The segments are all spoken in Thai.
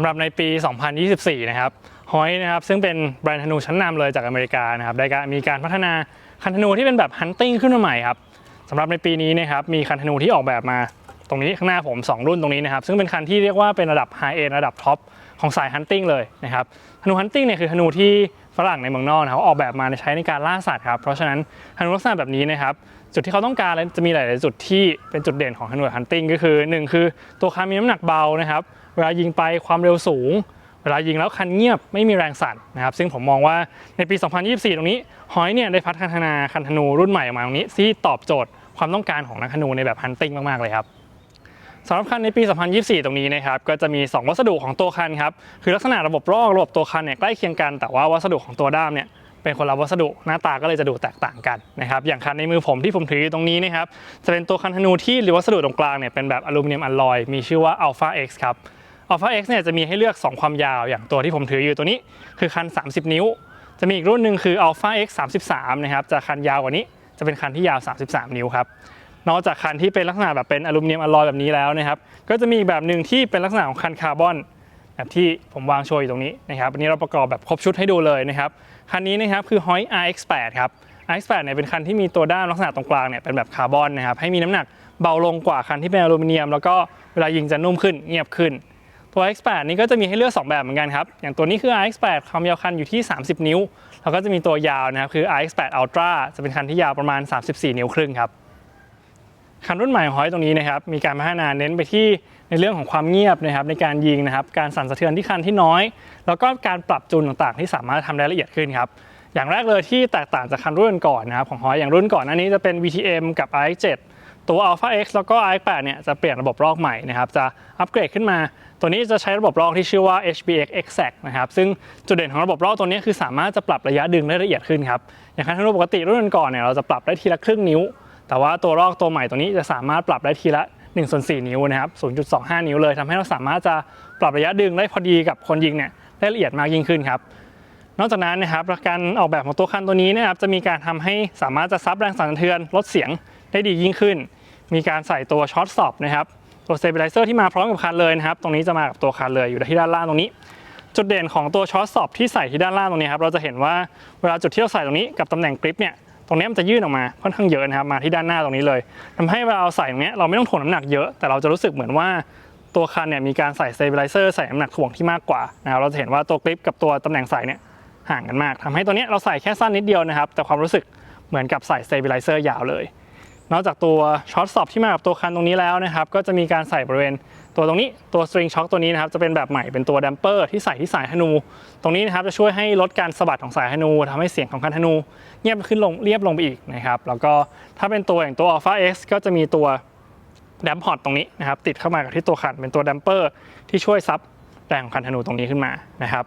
ำหรับในปี 2024 นะครับฮอยนะครับซึ่งเป็นแบรนด์ธนูชั้นนำเลยจากอเมริกานะครับได้การมีการพัฒนาคันธนูที่เป็นแบบฮันติ n งขึ้นมาใหม่ครับสำหรับในปีนี้นะครับมีคันธนูที่ออกแบบมาตรงนี้ข้างหน้าผม 2 รุ่นตรงนี้นะครับซึ่งเป็นคันที่เรียกว่าเป็นระดับไฮเอ d ระดับท็อปของสายฮันติ n งเลยนะครับธนูฮันติ n งเนี่ยคือธนูที่ฝรั่งในเมืองนอกนะครับออกแบบมาใช้ในการล่าสัตว์ครับเพราะฉะนั้นธนูลักษณะแบบนี้นะครับจุดที่เขาต้องการจะมีหลาย ๆ จุดที่เป็นจุดเด่นของธนูฮันติ n งก็คือ 1 คือตัวคันมีน้ำหนักเบานะครับ เวลายิงไปความเร็วสูง เวลายิงแล้วคันเงียบไม่มีแรงสั่นนะครับซึ่งผมมองว่าในปี 2024 ตรงนี้ฮอยเนี่ยได้พัฒนาคันธนูรุ่นใหม่ออกมาตรงนี้ที่ตอบโจทย์ความต้องการของนักธนูในแบบฮันติงมากๆเลยครับสำหรับคันในปี 2024 ตรงนี้นะครับก็จะมี 2 วัสดุของตัวคันครับคือลักษณะระบบรอกระบบตัวคันเนี่ยใกล้เคียงกันแต่ว่าวัสดุของตัวด้ามเนี่ยเป็นคนละวัสดุหน้าตาก็เลยจะดูแตกต่างกันนะครับอย่างคันในมือผมที่ผมถืออยู่ตรงนี้นะครับจะเป็นตัวคันธนูที่หรือวัสดุตรงกลางเนี่ยเป็นแบบอลูมิเนียมอลลอยมีชื่อว่า Alpha X ครับ Alpha X เนี่ยจะมีให้เลือก 2 ความยาวอย่างตัวที่ผมถืออยู่ตัวนี้ คือคัน 30 นิ้ว จะมีอีกรุ่นหนึ่งคือ Alpha X 33นะครับจะคันยาวกว่านี้จะเป็นคันที่ยาว 33 นิ้วครับนอกจากคันที่เป็นลักษณะแบบเป็นอลูมิเนียมอลลอยแบบนี้แล้วนะครับก็จะมีอีกแบบหนึ่งที่เป็นลักษณะของคันคาร์บอนแบบที่ผมวางโชว์อยู่ตรงนี้นะครับอันนี้เราประกอบแบบครบชุดให้ดูเลยนะครับคันนี้นะครับคือ Hoy RX8 ครับ RX8 เนี่ยเป็นคันที่มีตัวด้ามลักษณะตรงกลางเนี่ยเป็นแบบคาร์บอนนะครับให้มีน้ำหนักเบาลงกว่าคันที่เป็นอลูมิเนียม แล้วก็เวลายิงจะนุ่มขึ้นเงียบขึ้น ตัว X8 นี้ก็จะมีให้เลือก 2 แบบเหมือนกันครับ อย่างตัวนี้คือ RX8 ความยาวคันอยู่ที่ 30 นิ้ว แล้วก็จะมีตัวยาวนะครับ คือ RX8 Ultra จะเป็นคันที่ยาวประมาณ 34 นิ้วครึ่งครับ คันรุ่นใหม่ของฮอยตรงนี้นะครับ มีการพัฒนาเน้นไปที่ในเรื่องของความเงียบนะครับในการยิงนะครับ การสั่นสะเทือนที่คันที่น้อย แล้วก็การปรับจูนต่างๆ ที่สามารถทำได้ละเอียดขึ้นครับ อย่างแรกเลยที่แตกต่างจากคันรุ่นก่อนนะครับของฮอยอย่างรุ่นก่อนหน้านี้จะเป็น VTM กับ RX7 ตัว Alpha X แล้วก็ RX8 เนี่ยจะเปลี่ยนระบบรอกใหม่นะครับจะอัปเกรดขึ้นมา ตัวนี้จะใช้ระบบรอกที่ชื่อว่า HBX Exact นะครับซึ่งจุดเด่นของระบบรอกตัวนี้คือสามารถจะปรับระยะดึงได้ละเอียดขึ้นครับอย่างคันธนูปกติรุ่นก่อนเนี่ยเราจะปรับได้ทีละครึ่งนิ้ว แต่ว่าตัวรอกตัวใหม่ตัวนี้จะสามารถปรับได้ทีละ1ส่วน4นิ้วนะครับ 0.25 นิ้วเลยทำให้เราสามารถจะปรับระยะดึงได้พอดีกับคนยิงเนี่ยได้ละเอียดมากยิ่งขึ้นครับ นอกจากนั้นนะครับการออกแบบของตัวคันตัวนี้นะครับจะมีการทำให้สามารถจะซับแรงสั่นสะเทือนลดเสียงได้ดียิ่งขึ้น มีการใส่ตัวช็อตสอบนะครับ ตัวเซ b ิไลเซอร์ที่มาพร้อมกับคันเลยนะครับ ตรงนี้จะมากับตัวคันเลยอยู่ที่ด้านล่างตรงนี้ จุดเด่นของตัวช็อตสอบที่ใส่ที่ด้านล่างตรงนี้ครับ เราจะเห็นว่าเวลาจุดที่เราใส่ตรงนี้กับตำแหน่งกริปเนี่ย ตรงนี้มันจะยื่นออกมาค่อนข้างเยอะนะครับ มาที่ด้านหน้าตรงนี้เลยทำให้เวลาเราใส่ตรงนี้เราไม่ต้องถ่วงน้ำหนักเยอะ แต่เราจะรู้สึกเหมือนว่าตัวคันเนี่ยมีการใส่เซ b ิไลเซอร์ใส่น้ำหนักถ่วงที่มากกว่านะครับ เราจะเห็นว่าตัวกริปกับตัวตำแหน่งใส่เนี่ยห่างกันมากทำให้ตัวนี้เราใส่แค่สั้นนิดเดียวนะครับ แต่ความรู้สึกเหมือนกับใส่เซ b ิไลเซอร์ยาวเลย นอกจากตัวช็อตสอบที่มากับตัวคันตรงนี้แล้วนะครับก็จะมีการใส่บริเวณตัวตรงนี้ตัวสตริงช็อคตัวนี้นะครับจะเป็นแบบใหม่เป็นตัวดัมเปอร์ที่ใส่ที่สายธนู ตรงนี้นะครับจะช่วยให้ลดการสะบัดของสายธนูทำให้เสียงของคันธนูเงียบขึ้นลงเรียบลงไปอีกนะครับแล้วก็ถ้าเป็นตัวอย่างตัว Alpha X ก็จะมีตัวดัมพอตตรงนี้นะครับติดเข้ามากับที่ตัวคันเป็นตัวดัมเปอร์ที่ช่วยซับแรงของคันธนูตรงนี้ขึ้นมานะครับ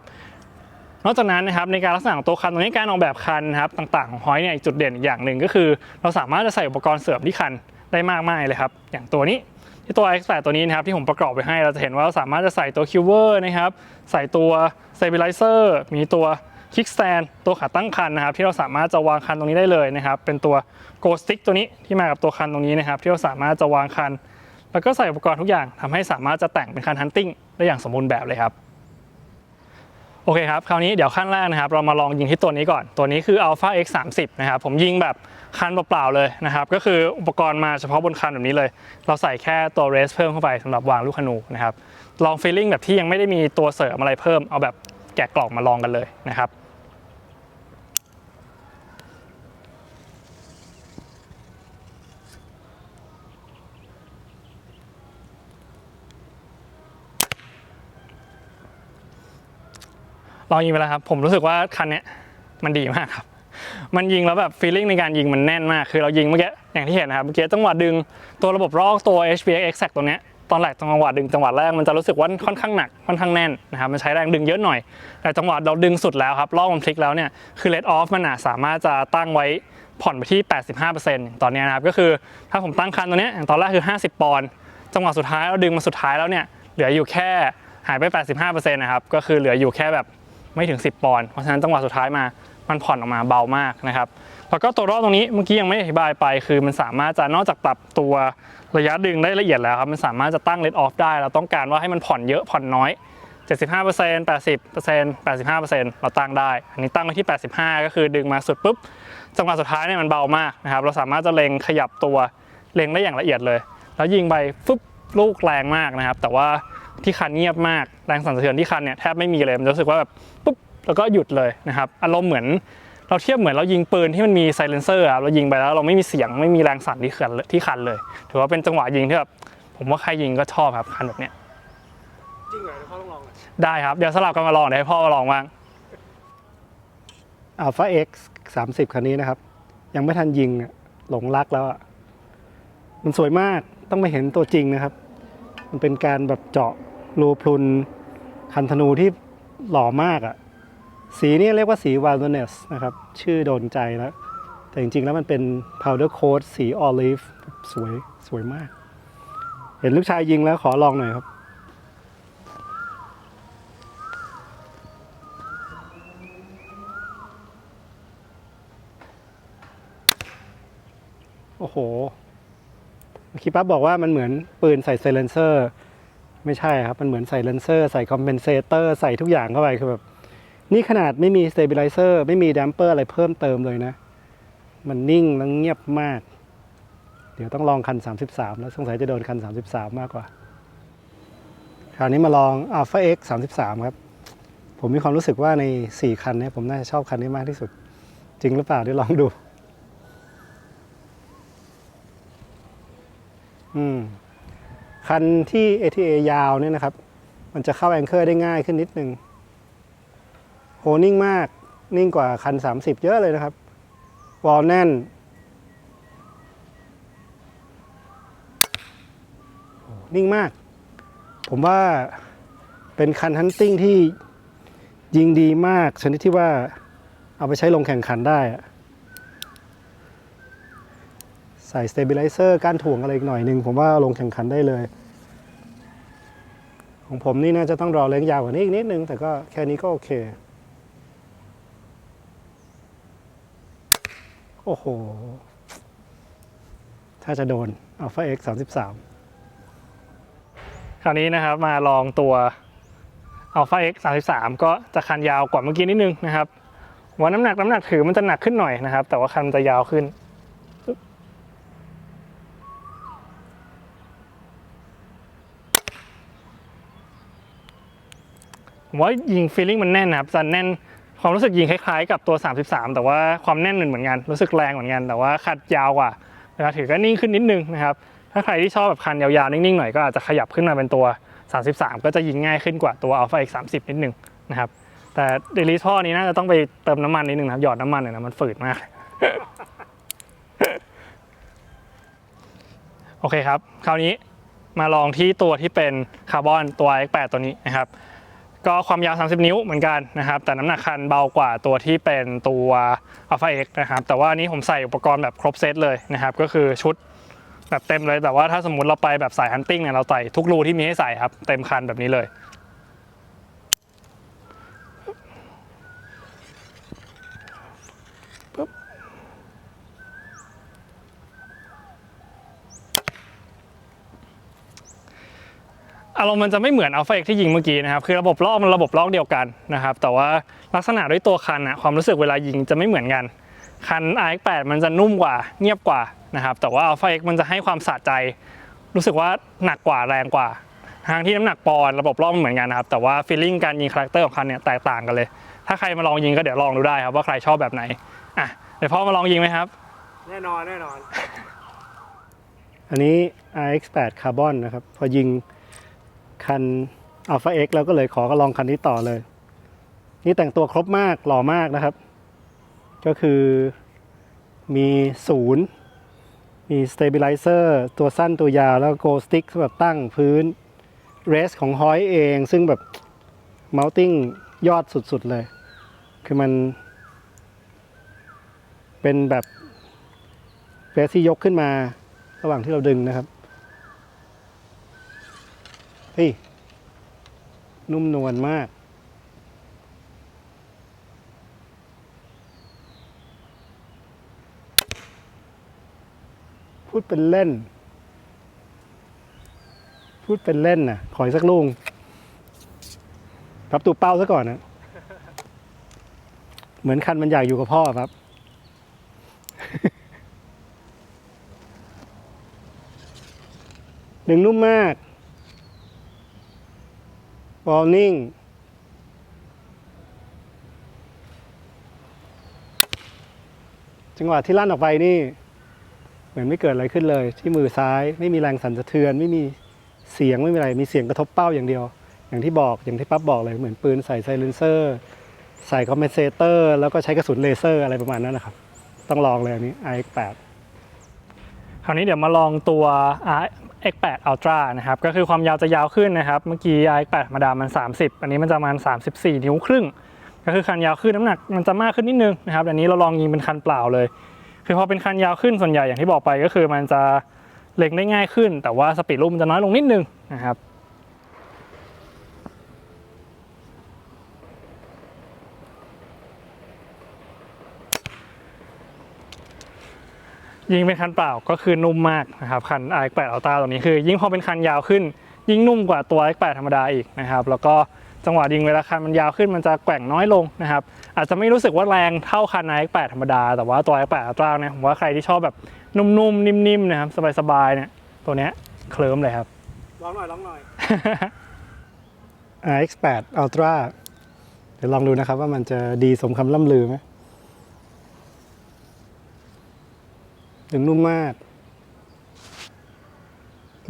นอกจากนั้นนะครับในการลักษณะของตัวคันตรงนี้การออกแบบคันนะครับต่างๆของฮอยเนี่ยจุดเด่นอย่างหนึ่งก็คือ เราสามารถจะใส่อุปกรณ์เสริมที่คันได้มากมายเลยครับอย่างตัวนี้ที่ตัว X8 ตัวนี้นะครับที่ผมประกอบไว้ให้เราจะเห็นว่าเราสามารถจะใส่ตัวคิวเวอร์นะครับใส่ตัว Stabilizer มีตัวคิกสแตนตัวขาตั้งคันนะครับที่เราสามารถจะวางคันตรงนี้ได้เลยนะครับเป็นตัว Go Stick ตัวนี้ที่มากับตัวคันตรงนี้นะครับที่เราสามารถจะวางคัน แล้วก็ใส่อุปกรณ์ทุกอย่างทำให้สามารถจะแต่งเป็นคันฮันติ้งได้อย่างสมบูรณ์แบบเลยครับ โอเคครับ คราวนี้เดี๋ยวขั้นแรกนะครับ เรามาลองยิงที่ตัวนี้ก่อน ตัวนี้คือ Alpha X 3 0นะครับ ผมยิงแบบคันเปล่าๆเลยนะครับ ก็คืออุปกรณ์มาเฉพาะบนคันแบบนี้เลย เราใส่แค่ตัวเรสเพิ่มเข้าไปสำหรับวางลูกขนูนะครับ ลองฟีลลิ่งแบบที่ยังไม่ได้มีตัวเสริมอะไรเพิ่ม เอาแบบแกะกล่องมาลองกันเลยนะครับ ลองยิงไปแล้วครับ ผมรู้สึกว่าคันเนี้ยมันดีมากครับ มันยิงแล้วแบบฟีลลิ่งในการยิงมันแน่นมาก คือเรายิงเมื่อกี้อย่างที่เห็นนะครับ เมื่อกี้จังหวะดึงตัวระบบรอกตัว HBX Exact ตัวเนี้ยตอนแรกจังหวะดึงจังหวะแรกมันจะรู้สึกว่าค่อนข้างหนักค่อนข้างแน่นนะครับมันใช้แรงดึงเยอะหน่อย แต่จังหวะเราดึงสุดแล้วครับรอกมันพลิกแล้วเนี่ยคือ let off มันสามารถจะตั้งไว้ผ่อนไปที่ 85%ตอนเนี้นะครับก็คือถ้าผมตั้งคันตัวนี้อย่างตอนแรกคือ 50 ปอนด์จังหวะสุดท้ายเราดึงมาสุดท้ายแล้วเนี่ยเหลืออยู่แค่หายไป 85%นะครับก็คือเหลืออยู่แค่แบบ ไม่ถึง 10 ปอนด์เพราะฉะนั้นจังหวะสุดท้ายมามันผ่อนออกมาเบามากนะครับแล้วก็ตัวรอบตรงนี้เมื่อกี้ยังไม่อธิบายไป คือมันสามารถจะนอกจากปรับตัวระยะดึงได้ละเอียดแล้วครับมันสามารถจะตั้งเล t ออฟได้เราต้องการว่าให้มันผ่อนเยอะผ่อนน้อยจะ75% 80% 85%เราตั้งได้ อันนี้ตั้งไว้ที่ 85 ก็คือดึงมาสุดปุ๊บจังหวะสุดท้ายเนี่ยมันเบามากนะครับเราสามารถจะเล็งขยับตัวเล็งได้อย่างละเอียดเลย แล้วยิงไปฟึบลูกแรงมากนะครับ แต่ว่า ที่คันเงียบมากแรงสั่นสะเทือนที่คันเนี่ยแทบไม่มีเลยมันจะรู้สึกว่าแบบปุ๊บแล้วก็หยุดเลยนะครับอารมณ์เหมือนเราเทียบเหมือนเรายิงปืนที่มันมีไซเลนเซอร์อะเรายิงไปแล้วเราไม่มีเสียงไม่มีแรงสั่นที่คันเลยที่คันเลย ถือว่าเป็นจังหวะยิงที่แบบผมว่าใครยิงก็ชอบครับคันแบบเนี้ยจริงเหรอเดี๋ยวพ่อต้องลองหน่อยได้ครับเดี๋ยวสลับกันมาลองเดี๋ยวให้พ่อมาลองบ้าง Alpha X 30คันนี้นะครับ ยังไม่ทันยิงอะหลงรักแล้วอะมันสวยมากต้องไปเห็นตัวจริงนะครับ มันเป็นการแบบเจาะรูพรุนคันธนูที่หล่อมากอะสีนี้เรียกว่าสี Wilderness นะครับ ชื่อโดนใจแล้ว แต่จริงๆแล้วมันเป็น powder coat สี olive สวยสวยมาก เห็นลูกชายยิงแล้วขอลองหน่อยครับโอ้โห เมื่อกี้ปั๊บบอกว่ามันเหมือนปืนใส่ไซเลนเซอร์ ไม่ใช่ครับ มันเหมือนใส่เลนเซอร์ใส่คอมเพนเซเตอร์ใส่ทุกอย่างเข้าไปคือแบบนี่ขนาดไม่มีสเต b ิ l ไลเซอร์ไม่มีดัมเปอร์อะไรเพิ่มเติมเลยนะ มันนิ่งแล้วเงียบมาก เดี๋ยวต้องลองคัน 33 แล้วสงสัยจะโดนคัน 33 มากกว่า คราวนี้มาลอง Alpha X 33 ครับ ผมมีความรู้สึกว่าใน 4 คันนี้ผมน่าจะชอบคันนี้มากที่สุด จริงหรือเปล่าเดี๋ยวลองดู อืมคันที่ ATA ยาวเนี่ยนะครับ มันจะเข้าแองเกอร์ได้ง่ายขึ้นนิดนึงโหนิ่งมากนิ่งกว่าคัน 30 เยอะเลยนะครับ วอลแน่น นิ่งมาก ผมว่าเป็นคันฮันติ้งที่ยิงดีมาก ชนิดที่ว่าเอาไปใช้ลงแข่งขันได้อะ ใส่สเต b ิ l ไลเซอร์ก้านถ่วงอะไรอีกหน่อยหนึ่งผมว่าลงแข่งขันได้เลย ของผมนี่น่าจะต้องรอเล้งยาวกว่านี้อีกนิดนึง แต่ก็แค่นี้ก็โอเค โอ้โห ถ้าจะโดน Alpha X 33 คราวนี้นะครับมาลองตัว Alpha X 33 ก็จะคันยาวกว่าเมื่อกี้นิดนึงนะครับว่าน้ำหนักน้ำหนักถือมันจะหนักขึ้นหน่อยนะครับ แต่ว่าคันจะยาวขึ้น ผมว่ายิงฟีลลิ่งมันแน่นนะครับจะแน่นความรู้สึกยิงคล้ายๆกับตัว 33 แต่ว่าความแน่นเหมือนกันรู้สึกแรงเหมือนกัน แต่ว่าคัดยาวกว่าเวลาถือก็นิ่งขึ้นนิดนึงนะครับถ้าใครที่ชอบแบบคันยาวๆ นิ่งๆ หน่อยก็อาจจะขยับขึ้นมาเป็นตัว 33 ก็จะยิงง่ายขึ้นกว่าตัว Alpha X 30นิดนึงนะครับแต่เดลิท่อนี้น่าจะต้องไปเติมน้ำมันนิดนึงนะครับหยอดน้ำมันหน่อยนะมันฝืดมาก โอเคครับ คราวนี้มาลองที่ตัวที่เป็นคาร์บอนตัว X8 ตัวนี้นะครับ ก็ความยาว 30 นิ้วเหมือนกันนะครับ แต่น้ำหนักคันเบากว่าตัวที่เป็นตัว Alpha X นะครับ แต่ว่านี้ผมใส่อุปกรณ์แบบครบเซตเลยนะครับ ก็คือชุดแบบเต็มเลย แต่ว่าถ้าสมมติเราไปแบบสายฮันติ้งเนี่ยเราใส่ทุกรูที่มีให้ใส่ครับ เต็มคันแบบนี้เลย อารมณ์มันจะไม่เหมือนอัลฟาเอกที่ยิงเมื่อกี้นะครับคือระบบลอกมันระบบลอกเดียวกันนะครับแต่ว่าลักษณะด้วยตัวคันอะความรู้สึกเวลายิงจะไม่เหมือนกันคัน RX8 มันจะนุ่มกว่าเงียบกว่านะครับแต่ว่า Alpha X มันจะให้ความสะใจ รู้สึกว่าหนักกว่าแรงกว่าทางที่น้ำหนักปอนด์ระบบรอบมันเหมือนกันนะครับแต่ว่าฟีลลิ่งการยิงคาแรคเตอร์ของคันเนี่ยแตกต่างกันเลย ถ้าใครมาลองยิงก็เดี๋ยวลองดูได้ครับว่าใครชอบแบบไหนอะเดี๋ยวพ่อมาลองยิงไหมครับ แน่นอนแน่นอน อันนี้ RX8 Carbon นะครับพอยิง คัน Alpha X แล้วก็เลยขอก็ลองคันนี้ต่อเลย นี่แต่งตัวครบมากหล่อมากนะครับ ก็คือมีศูนย์มี Stabilizer ตัวสั้นตัวยาวแล้วก็ Go Stick สำหรับตั้งพื้น Rest ของฮอยเอง ซึ่งแบบ Mounting ยอดสุดๆเลย คือมัน เป็นแบบเฟสที่ยกขึ้นมาระหว่างที่เราดึงนะครับ เฮ้ย นุ่มนวลมาก พูดเป็นเล่น พูดเป็นเล่นน่ะขออีกสักลูกครับตูเป้าซะก่อนนะ เหมือนคันมันอยากอยู่กับพ่อครับดึงนุ่มมาก บอลนิ่งจังหวะที่ลั่นออกไปนี่ เหมือนไม่เกิดอะไรขึ้นเลย ที่มือซ้ายไม่มีแรงสั่นสะเทือน ไม่มีเสียงไม่มีอะไร มีเสียงกระทบเป้าอย่างเดียว อย่างที่บอกอย่างที่ปั๊บบอกเลยเหมือนปืนใส่ไซเลนเซอร์ ใส่คอมเพนเซเตอร์ แล้วก็ใช้กระสุนเลเซอร์อะไรประมาณนั้นนะครับ ต้องลองเลยอันนี้ iX8 คราวนี้เดี๋ยวมาลองตัว X8 Ultra นะครับก็คือความยาวจะยาวขึ้นนะครับ เมื่อกี้ X8 ธรรมดามัน 30 อันนี้มันจะประมาณ 34 นิ้วครึ่ง ก็คือคันยาวขึ้นน้ำหนักมันจะมากขึ้นนิดนึงนะครับอันนี้เราลองยิงเป็นคันเปล่าเลย คือพอเป็นคันยาวขึ้นส่วนใหญ่อย่างที่บอกไปก็คือมันจะเล็งได้ง่ายขึ้น แต่ว่าสปีดลูกมันจะน้อยลงนิดนึงนะครับ ยิงเป็นคันเปล่าก็คือนุ่มมากนะครับคัน iX8 Ultra ตัวนี้คือ ยิ่งพอเป็นคันยาวขึ้น ยิ่งนุ่มกว่าตัว iX8 ธรรมดาอีกนะครับแล้วก็จังหวะยิงเวลาคันมันยาวขึ้นมันจะแกว่งน้อยลงนะครับอาจจะไม่รู้สึกว่าแรงเท่าคัน iX8 ธรรมดา แต่ว่าตัว iX8 Ultra เนี่ยผมว่าใครที่ชอบแบบนุ่มๆนิ่มๆนะครับสบายๆเนี่ยตัวเนี้ยเคลิ้มเลยครับลองหน่อยลองหน่อย iX8 Ultra เดี๋ยวลองดูนะครับว่ามันจะดีสมคำล่ำลือไหม ดึงนุ่มมาก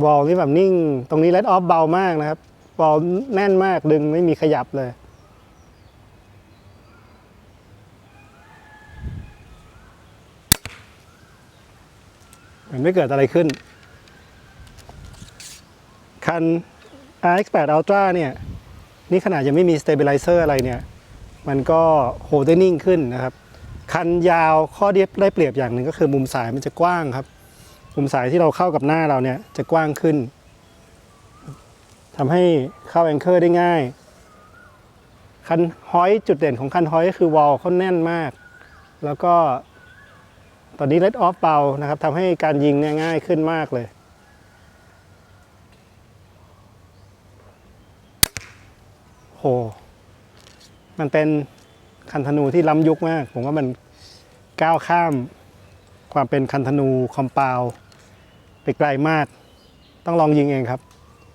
บอลนี่แบบนิ่ง ตรงนี้เลดออฟเบามากนะครับ บอลแน่นมากดึงไม่มีขยับเลยเหมือนไม่เกิดอะไรขึ้น คัน RX8 Ultra เนี่ย นี่ขนาดยังไม่มี stabilizer อะไรเนี่ย มันก็โฮได้นิ่งขึ้นนะครับ คันยาวข้อเดียได้เปรียบอย่างหนึ่งก็คือมุมสายมันจะกว้างครับ มุมสายที่เราเข้ากับหน้าเราเนี่ยจะกว้างขึ้นทำให้เข้าแองเกอร์ได้ง่าย คันฮอยจุดเด่นของคันฮอยก็คือวอลเขาแน่นมาก แล้วก็ตอนนี้เลดออฟเบานะครับทำให้การยิงเนี่ยง่ายขึ้นมากเลยโหมันเป็น คันธนูที่ล้ำยุคมาก ผมว่ามันก้าวข้ามความเป็นคันธนูคอมเปาวไปไกลมาก ต้องลองยิงเองครับ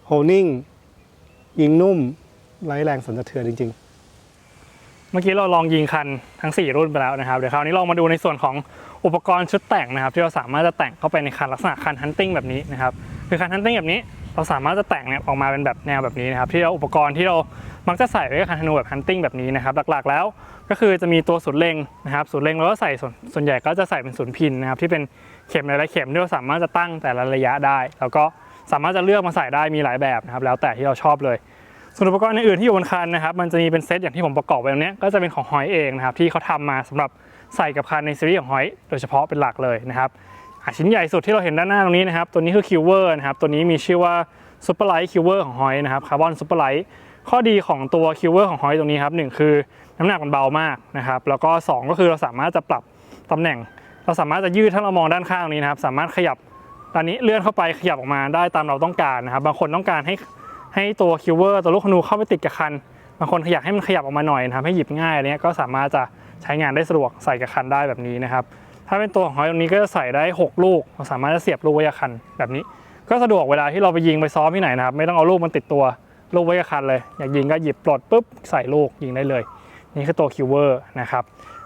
โฮนิ่งยิงนุ่มไร้แรงสันสะเทือนจริงเมื่อกี้เราลองยิงคันทั้ง 4 รุ่นไปแล้วนะครับ เดี๋ยวคราวนี้ลองมาดูในส่วนของอุปกรณ์ชุดแต่งนะครับ ที่เราสามารถจะแต่งเข้าไปในคันลักษณะคันฮันติ้งแบบนี้นะครับคือคันฮันติ้งแบบนี้เราสามารถจะแต่งเนี่ยออกมาเป็นแบบแนวแบบนี้นะครับ ที่เราอุปกรณ์ที่เรา มักจะใส่ไว้กับคันธนูแบบฮันติ้งแบบนี้นะครับหลักๆแล้วก็คือจะมีตัวศูนย์เล็งนะครับศูนย์เล็งเราก็ใส่ส่วนส่วนใหญ่ก็จะใส่เป็นศูนย์พินนะครับที่เป็นเข็มหลายๆเข็มที่เราสามารถจะตั้งแต่ละระยะได้ แล้วก็สามารถจะเลือกมาใส่ได้มีหลายแบบนะครับแล้วแต่ที่เราชอบเลยส่วนอุปกรณ์อื่นๆที่อยู่บนคันนะครับมันจะมีเป็นเซตอย่างที่ผมประกอบไว้ตรงนี้ก็จะเป็นของฮอยเองนะครับที่เขาทำมาสำหรับใส่กับคันในซีรีส์ของฮอยโดยเฉพาะเป็นหลักเลยนะครับชิ้นใหญ่สุดที่เราเห็นด้านหน้าตรงนี้นะครับตัวนี้คือคิวเวอร์นะครับตัวนี้มีชื่อว่าซูเปอร์ไลท์คิวเวอร์ของฮอยนะครับคาร์บอนซูเปอร์ไลท์ ข้อดีของตัวคิวเวอร์ของฮอยตรงนี้ครับหนึ่งคือน้ำหนักมันเบามากนะครับ แล้วก็สองก็คือเราสามารถจะปรับตำแหน่ง เราสามารถจะยืดถ้าเรามองด้านข้างนี้นะครับ สามารถขยับตอนนี้เลื่อนเข้าไปขยับออกมาได้ตามเราต้องการนะครับ บางคนต้องการให้ให้ตัวคิวเวอร์ตัวลูกธนูเข้าไปติดกับคัน บางคนอยากให้มันขยับออกมาหน่อยนะครับให้หยิบง่ายอะไรเนี้ยก็สามารถจะใช้งานได้สะดวกใส่กับคันได้แบบนี้นะครับ ถ้าเป็นตัวของฮอยตรงนี้ก็จะใส่ได้ 6 ลูก เราสามารถจะเสียบลูกไว้กับคันแบบนี้ ก็สะดวกเวลาที่เราไปยิงไปซ้อมที่ไหนนะครับ ไม่ต้องเอาลูกมันติดตัว ลูกไว้กับคันเลย อยากยิงก็หยิบปลดปุ๊บใส่ลูกยิงได้เลย นี่คือตัวคิวเวอร์นะครับ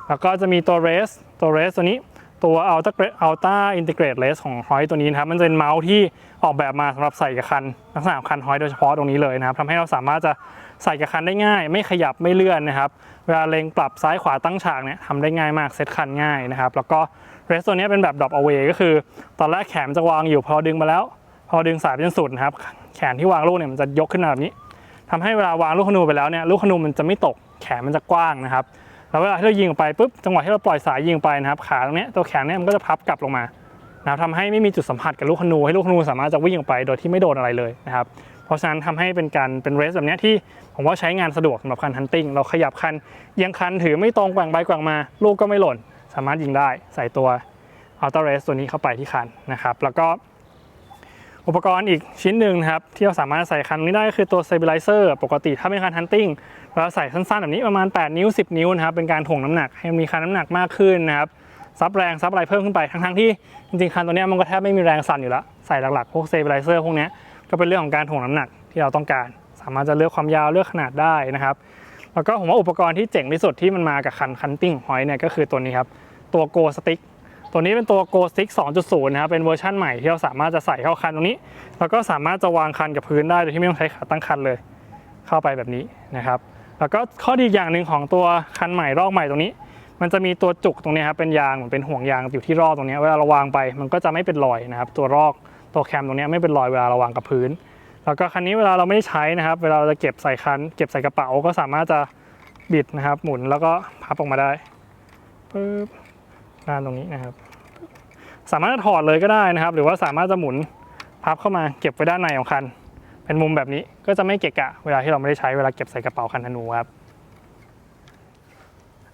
แล้วก็จะมีตัวเรสตัวเรสตัวนี้ตัว Ultra Ultra Integrate Race ของฮอยตัวนี้นะครับ มันจะเป็นเมาส์ที่ออกแบบมาสำหรับใส่กับคันลักษณะของคันฮอยโดยเฉพาะตรงนี้เลยนะครับทำให้เราสามารถจะใส่กับคันได้ง่าย ไม่ขยับไม่เลื่อนนะครับ เวลาเล็งปรับซ้ายขวาตั้งฉากเนี่ยทำได้ง่ายมากเซตคันง่ายนะครับ แล้วก็เรสตัวนี้เป็นแบบ drop away ก็คือ ตอนแรกแขนมันจะวางอยู่พอดึงมาแล้ว พอดึงสายไปจนสุดนะครับ แขนที่วางลูกเนี่ยมันจะยกขึ้นมาแบบนี้ทำให้เวลาวางลูกขนูไปแล้วเนี่ยลูกขนูมันจะไม่ตกแขนมันจะกว้างนะครับแล้วเวลาที่เรายิงออกไปปุ๊บจังหวะที่เราปล่อยสายยิงไปนะครับขาตรงเนี้ยตัวแขนเนี่ยมันก็จะพับกลับลงมานะครับทำให้ไม่มีจุดสัมผัสกับลูกธนูให้ลูกธนูสามารถจะวิ่งออกไปโดยที่ไม่โดนอะไรเลยนะครับเพราะฉะนั้นทำให้เป็นการเป็นเรสแบบนี้ที่ผมว่าใช้งานสะดวกสำหรับคันฮันติ n งเราขยับคันเอียงคันถือไม่ตรงแกว่งไปแกว่งมา ลูกก็ไม่หล่น สามารถยิงได้ใส่ตัวอัลต a เรสตัวนี้เข้าไปที่คันนะครับแล้วก็ อุปกรณ์อีกชิ้นหนึ่งนะครับที่เราสามารถใส่คันนี้ได้ก็คือตัว stabilizer ปกติถ้าเป็นคัน hunting เราใส่สั้นๆแบบนี้ประมาณ 8 นิ้ว 10 นิ้วนะครับเป็นการถ่วงน้ำหนักให้มีคันน้ำหนักมากขึ้นนะครับซับแรงซับอะไรเพิ่มขึ้นไปทั้งๆที่จริงๆคันตัวนี้มันก็แทบไม่มีแรงสั่นอยู่แล้วใส่หลักๆพวก stabilizer พวกนี้ก็เป็นเรื่องของการถ่วงน้ำหนักที่เราต้องการ สามารถจะเลือกความยาวเลือกขนาดได้นะครับแล้วก็ผมว่าอุปกรณ์ที่เจ๋งที่สุดที่มันมากับคันคันติ้งหอยเนี่ยก็คือตัวนี้ครับตัว Go Stick ตั ตัวนี้เป็นตัว Go Stick 2.0 นะครับ เป็นเวอร์ชันใหม่ที่เราสามารถจะใส่เข้าคันตรงนี้ แล้วก็สามารถจะวางคันกับพื้นได้โดยที่ไม่ต้องใช้ขาตั้งคันเลย เข้าไปแบบนี้นะครับ แล้วก็ข้อดีอย่างหนึ่งของตัวคันใหม่รอกใหม่ตรงนี้ มันจะมีตัวจุกตรงนี้ครับ เป็นยางเหมือนเป็นห่วงยางอยู่ที่รอกตรงนี้ เวลาเราวางไป มันก็จะไม่เป็นรอยนะครับ ตัวรอกตัวแคมตรงนี้ไม่เป็นรอยเวลาเราวางกับพื้น แล้วก็คันนี้เวลาเราไม่ได้ใช้นะครับ เวลาเราจะเก็บใส่คัน เก็บใส่กระเป๋าก็สามารถจะบิดนะครับ หมุนแล้วก็พับออกมาได้ปึ๊บ ด้านตรงนี้นะครับ สามารถจะถอดเลยก็ได้นะครับ หรือว่าสามารถจะหมุนพับเข้ามาเก็บไว้ด้านในของคัน เป็นมุมแบบนี้ก็จะไม่เกะกะ เวลาที่เราไม่ได้ใช้เวลาเก็บใส่กระเป๋าคันธนูครับ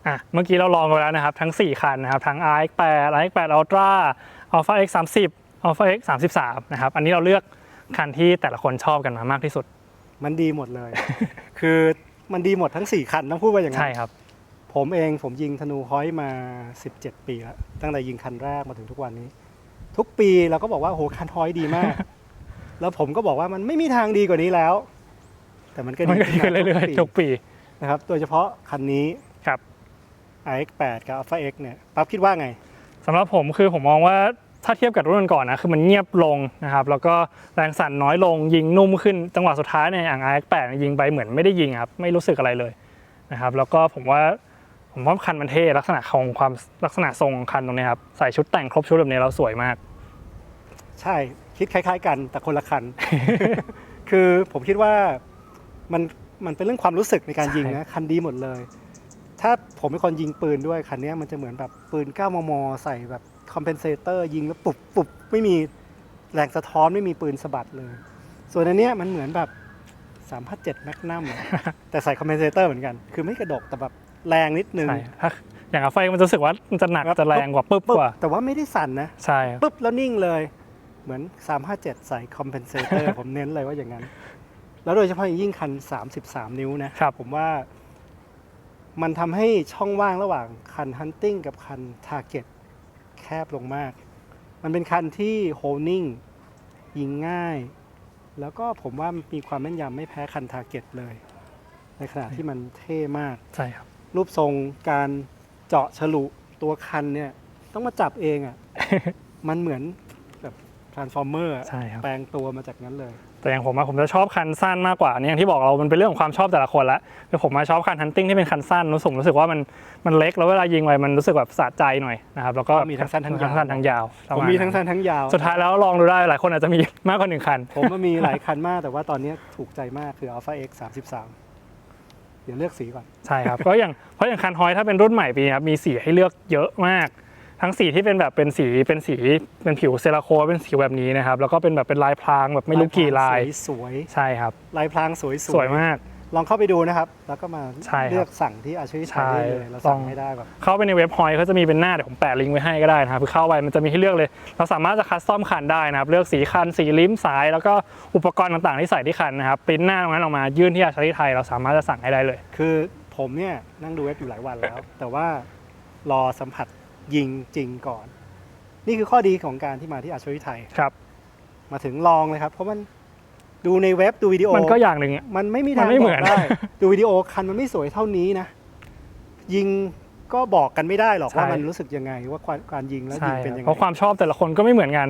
อะเมื่อกี้เราลองกันไปแล้วนะครับ ทั้ง 4 คันนะครับ ทั้ง RX8 RX8 Ultra Alpha X 30 Alpha X 33 นะครับ อันนี้เราเลือกคันที่แต่ละคนชอบกันมามากที่สุด มันดีหมดเลย คือมันดีหมดทั้ง 4 คันต้องพูดว่าอย่างนั้ใช่นครับ ผมเองผมยิงธนูฮอยมา 17 ปีแล้ว ตั้งแต่ยิงคันแรกมาถึงทุกวันนี้ ทุกปีเราก็บอกว่าโหคันฮอยดีมาก แล้วผมก็บอกว่ามันไม่มีทางดีกว่านี้แล้ว แต่มันก็มันก็ดีขึ้นมาเรื่อยปีๆทุกปีนะครับโดยเฉพาะคันนี้ครับ iX8 กับ Alpha X เนี่ยปั๊บคิดว่าไงสำหรับผมคือผมมองว่าถ้าเทียบกับรุ่นก่อนนะคือมันเงียบลงนะครับแล้วก็แรงสั่นน้อยลงยิงนุ่มขึ้นจังหวะสุดท้ายเนี่ยอย่าง RX8 ยิงไปเหมือนไม่ได้ยิงครับไม่รู้สึกอะไรเลยนะครับแล้วก็ผมว่า ผมว่าคันมันเท่ลักษณะของความลักษณะทรงของคันตรงนี้ครับใส่ชุดแต่งครบชุดแบบนี้แล้วสวยมาก ใช่คิดคล้าย ๆ กันแต่คนละคัน คือผมคิดว่ามันมันเป็นเรื่องความรู้สึกในการยิงนะคันดีหมดเลย ถ้าผมเป็นคนยิงปืนด้วยคันเนี้ยมันจะเหมือนแบบปืน 9 มม ใส่แบบคอมเพนเซเตอร์ยิงแล้วปุบปุบไม่มีแรงสะท้อนไม่มีปืนสะบัดเลย ส่วนอันเนี้ยมันเหมือนแบบ357แมกนัมแต่ใส่คอมเพนเซเตอร์เหมือนกัน คือไม่กระดกแต่แบบ แรงนิดนึง ใช่ถ้าอย่างอาไฟมันจะรู้สึกว่ามันจะหนักจะแรงกว่าปึ๊บปึ๊บกว่า แต่ว่าไม่ได้สั่นนะ ใช่ครับปุ๊บแล้วนิ่งเลย เหมือน 357 ใส่คอมเพนเซเตอร์ผมเน้นเลยว่าอย่างนั้น แล้วโดยเฉพาะอย่างยิ่งคัน 33 นิ้วนะ ครับ ผมว่ามันทำให้ช่องว่างระหว่างคันฮันติ n งกับคันทาร์เก็ตแคบลงมาก มันเป็นคันที่โฮนิ่งยิงง่าย แล้วก็ผมว่ามันมีความแม่นยำไม่แพ้คันทาร์เก็ตเลย ในขณะที่มันเท่มาก ใช่ครับ รูปทรงการเจาะฉลุตัวคันเนี่ยต้องมาจับเองอะ่ะ มันเหมือนแบบทรานส์ฟอร์เมอร์ใช่ครับ แปลงตัวมาจากนั้นเลย แต่อย่างผมอะผมจะชอบคันสั้นมากกว่าอันนี้อย่างที่บอกเรา มันเป็นเรื่องของความชอบแต่ละคนละคือผมมาชอบคันฮันติ้งที่เป็นคันสั้นรู้สึกรู้สึกว่ามันมันเล็กแล้วเวลายิงไปมันรู้สึกแบบสะใจหน่อยนะครับแล้วก็ก็มีทั้งสั้นทั้งยาวสั้นทั้งยาวผมมีทั้งสั้นทั้งยาว สุดท้ายแล้วลองดูได้หลายคนอาจจะมีมากกว่าหนึ่งคัน ผมมันมีหลายคันมากแต่ว่าตอนนี้ถูกใจมากคือ Alpha X 33 เดี๋ยวเลือกสีก่อน ใช่ครับก็อย่างเพราะอย่างคันฮอยถ้าเป็นรุ่นใหม่ปีนี้ครับมีสีให้เลือกเยอะมาก ทั้งสีที่เป็นแบบเป็นสีเป็นสีเป็นผิวเซราโคเป็นสีแบบนี้นะครับแล้วก็เป็นแบบเป็นลายพรางแบบไม่รู้กี่ลายสวยใช่ครับๆลายพรางสวยๆสวยมาก ลองเข้าไปดูนะครับ แล้วก็มาใช่ครับเลือกสั่งที่อาชีพไทยได้เลยใช่เราต้สั่องงไม่ได้แบบ เข้าไปในเว็บฮอยเขาจะมีเป็นหน้าเดี๋ยวผมแปะลิงก์ไว้ให้ก็ได้นะครับคือเข้าไปมันจะมีให้เลือกเลย เราสามารถจะคัสตอมคันได้นะครับเลือกสีคันสีลิ้มสาย แล้วก็อุปกรณ์ต่างๆที่ใส่ที่คันนะครับปริ้นหน้าตรงนั้นออกมายื่นที่อาชาติไทยเราสามารถจะสั่งให้ได้เลย คือผมเนี่ยนั่งดูเว็บอยู่หลายวันแล้ว แต่ว่ารอสัมผัสยิงจริงก่อน นี่คือข้อดีของการที่มาที่อาชวิไทย ครับ มาถึงลองเลยครับ เพราะมัน ดูในเว็บดูวิดีโอ มันก็อย่างหนึ่งอะ มันไม่มีมัทางนไม่บเหมืออนกได้ ดูวิดีโอคันมันไม่สวยเท่านี้นะ ยิงก็บอกกันไม่ได้หรอกใช่ว่ามันรู้สึกยังไง ว่าการการยิงแล้วใช่ยิงเป็นครับยังเพราะคไงวามชอบแต่ละคนก็ไม่เหมือนกัน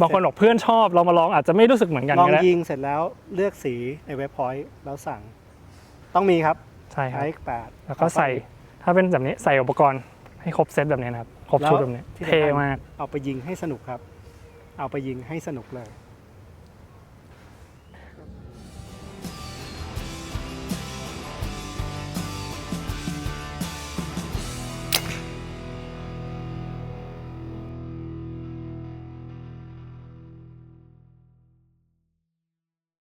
บางคนบอกเพื่อนชอบเรามาลองอาจจะไม่รู้สึกเหมือนกันลองก็ได้ยิงเสร็จแล้วเลือกสีในเว็บพอยต์แล้วสั่ง ต้องมีครับใช่ครับ iX8 แล้วก็ใส่ถ้าเป็นแบบนี้ใส่อุปกรณ์ให้ครบเซตแบบนี้นะครับ ครบชุดแบบนี้ที่สำคัญ เท่มาก เอาไปยิงให้สนุกครับ เอาไปยิงให้สนุกเลย